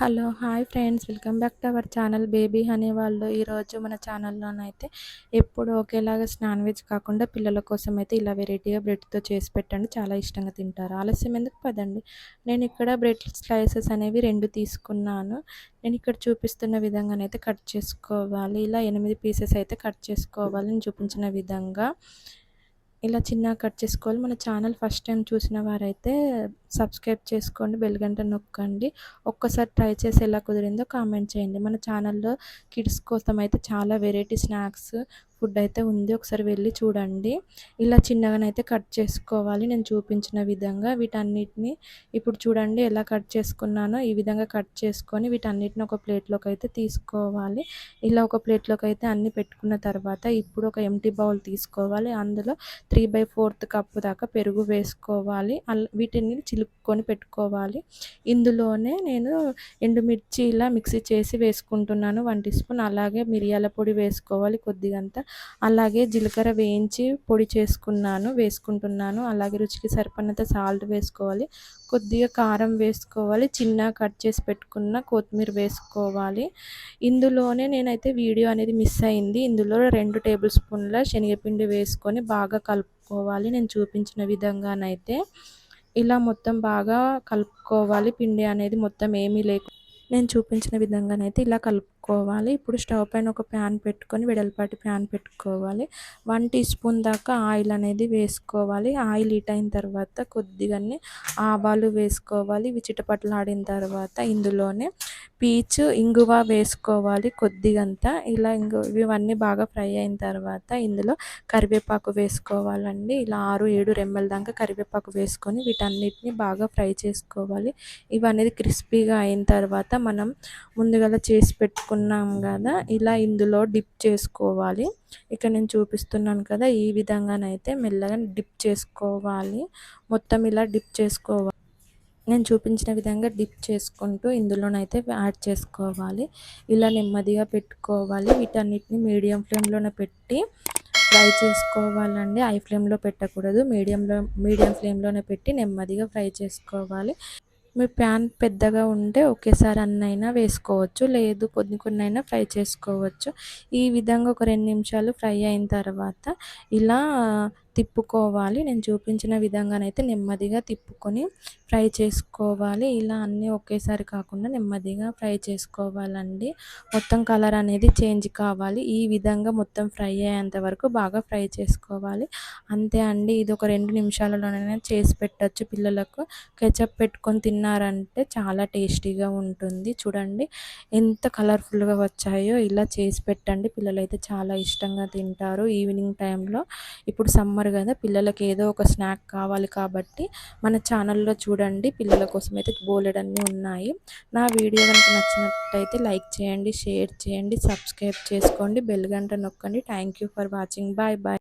Hello hi friends. Welcome back to our channel baby అనే వాళ్ళు. ఈరోజు మన ఛానల్లోనైతే ఎప్పుడు ఒకేలాగా నాన్ వెజ్ కాకుండా పిల్లల కోసం అయితే ఇలా వెరైటీగా బ్రెడ్తో చేసి పెట్టండి. చాలా ఇష్టంగా తింటారు. ఆలస్యం ఎందుకు? పదండి. నేను ఇక్కడ బ్రెడ్ స్లైసెస్ అనేవి రెండు తీసుకున్నాను. నేను ఇక్కడ చూపిస్తున్న విధంగానైతే కట్ చేసుకోవాలి. ఇలా ఎనిమిది పీసెస్ అయితే కట్ చేసుకోవాలి. నేను చూపించిన విధంగా ఇలా చిన్నగా కట్ చేసుకోవాలి. మన ఛానల్ ఫస్ట్ టైం చూసిన వారైతే సబ్స్క్రైబ్ చేసుకోండి బెల్ గంట నొక్కండి. ఒక్కసారి ట్రై చేసి ఎలా కుదిరిందో కామెంట్ చేయండి. మన ఛానల్లో కిడ్స్ కోసం అయితే చాలా వెరైటీ స్నాక్స్ ఫుడ్ అయితే ఉంది. ఒకసారి వెళ్ళి చూడండి. ఇలా చిన్నగానైతే కట్ చేసుకోవాలి. నేను చూపించిన విధంగా వీటన్నిటిని ఇప్పుడు చూడండి ఎలా కట్ చేసుకున్నానో. ఈ విధంగా కట్ చేసుకొని వీటన్నిటిని ఒక ప్లేట్లోకి అయితే తీసుకోవాలి. ఇలా ఒక ప్లేట్లోకి అయితే అన్ని పెట్టుకున్న తర్వాత ఇప్పుడు ఒక ఎంటీ బౌల్ తీసుకోవాలి. అందులో త్రీ బై ఫోర్త్ కప్పు దాకా పెరుగు వేసుకోవాలి. వీటిని చిలుక్కొని పెట్టుకోవాలి. ఇందులోనే నేను ఎండుమిర్చి ఇలా మిక్సీ చేసి వేసుకుంటున్నాను. One teaspoon. అలాగే మిరియాల పొడి వేసుకోవాలి కొద్దిగంత. అలాగే జీలకర్ర వేయించి పొడి చేసుకున్నాను వేసుకుంటున్నాను. అలాగే రుచికి సరిపడినంత సాల్ట్ వేసుకోవాలి. కొద్దిగా కారం వేసుకోవాలి. చిన్న కట్ చేసి పెట్టుకున్న కొత్తిమీర వేసుకోవాలి. ఇందులోనే నేనైతే వీడియో అనేది మిస్ అయింది. ఇందులో రెండు టేబుల్ స్పూన్ల శనగపిండి వేసుకొని బాగా కలుపుకోవాలి. నేను చూపించిన విధంగానైతే. ఇలా మొత్తం బాగా కలుపుకోవాలి. పిండి అనేది మొత్తం ఏమీ లేకుండా నేను చూపించిన విధంగానైతే ఇలా కలుపుకోవాలి ఇప్పుడు స్టవ్ పైన ఒక ప్యాన్ పెట్టుకొని వెడల్పాటి ప్యాన్ పెట్టుకోవాలి. వన్ టీ స్పూన్ దాకా ఆయిల్ అనేది వేసుకోవాలి. ఆయిల్ హీట్ అయిన తర్వాత కొద్దిగానే ఆవాలు వేసుకోవాలి. ఇవి చిటపట్లాడిన తర్వాత ఇందులోనే పీచు ఇంగువ వేసుకోవాలి కొద్దిగంతా. ఇలా ఇంగు ఇవన్నీ బాగా ఫ్రై అయిన తర్వాత ఇందులో కరివేపాకు వేసుకోవాలండి. ఇలా ఆరు ఏడు రెమ్మల దాకా కరివేపాకు వేసుకొని వీటన్నిటిని బాగా ఫ్రై చేసుకోవాలి. ఇవన్నీ క్రిస్పీగా అయిన తర్వాత మనం ముందుగా చేసి పెట్టుకున్నాం కదా ఇలా ఇందులో డిప్ చేసుకోవాలి. ఇక్కడ నేను చూపిస్తున్నాను కదా ఈ విధంగానైతే మెల్లగా డిప్ చేసుకోవాలి. మొత్తం ఇలా డిప్ చేసుకోవాలి. నేను చూపించిన విధంగా డిప్ చేసుకుంటూ ఇందులోనైతే యాడ్ చేసుకోవాలి. ఇలా నెమ్మదిగా పెట్టుకోవాలి. వీటన్నిటిని మీడియం ఫ్లేమ్లోనే పెట్టి ఫ్రై చేసుకోవాలండి. హై ఫ్లేమ్లో పెట్టకూడదు. మీడియంలో మీడియం ఫ్లేమ్లోనే పెట్టి నెమ్మదిగా ఫ్రై చేసుకోవాలి. మీ ప్యాన్ పెద్దగా ఉంటే ఒకేసారి అన్నైనా వేసుకోవచ్చు. లేదు కొన్ని కొన్ని అయినా ఫ్రై చేసుకోవచ్చు. ఈ విధంగా ఒక రెండు నిమిషాలు ఫ్రై అయిన తర్వాత ఇలా తిప్పుకోవాలి. నేను చూపించిన విధంగానైతే నెమ్మదిగా తిప్పుకొని ఫ్రై చేసుకోవాలి. ఇలా అన్నీ ఒకేసారి కాకుండా నెమ్మదిగా ఫ్రై చేసుకోవాలండి. మొత్తం కలర్ అనేది చేంజ్ కావాలి. ఈ విధంగా మొత్తం ఫ్రై అయ్యేంత వరకు బాగా ఫ్రై చేసుకోవాలి. అంతే అండి. ఇది ఒక రెండు నిమిషాలలోనే చేసి పెట్టచ్చు పిల్లలకు. కెచప్ పెట్టుకొని తిన్నారంటే చాలా టేస్టీగా ఉంటుంది. చూడండి ఎంత కలర్ఫుల్గా వచ్చాయో ఇలా చేసి పెట్టండి. పిల్లలు అయితే చాలా ఇష్టంగా తింటారు ఈవినింగ్ టైంలో. ఇప్పుడు సమ్మర్ కదా పిల్లలకి ఏదో ఒక స్నాక్ కావాలి కాబట్టి మన ఛానల్లో చూడండి. పిల్లల కోసం అయితే బోలెడన్నీ ఉన్నాయి. నా వీడియో కనుక నచ్చినట్టయితే లైక్ చేయండి షేర్ చేయండి సబ్స్క్రైబ్ చేసుకోండి బెల్ గంట నొక్కండి. Thank you for watching. Bye bye.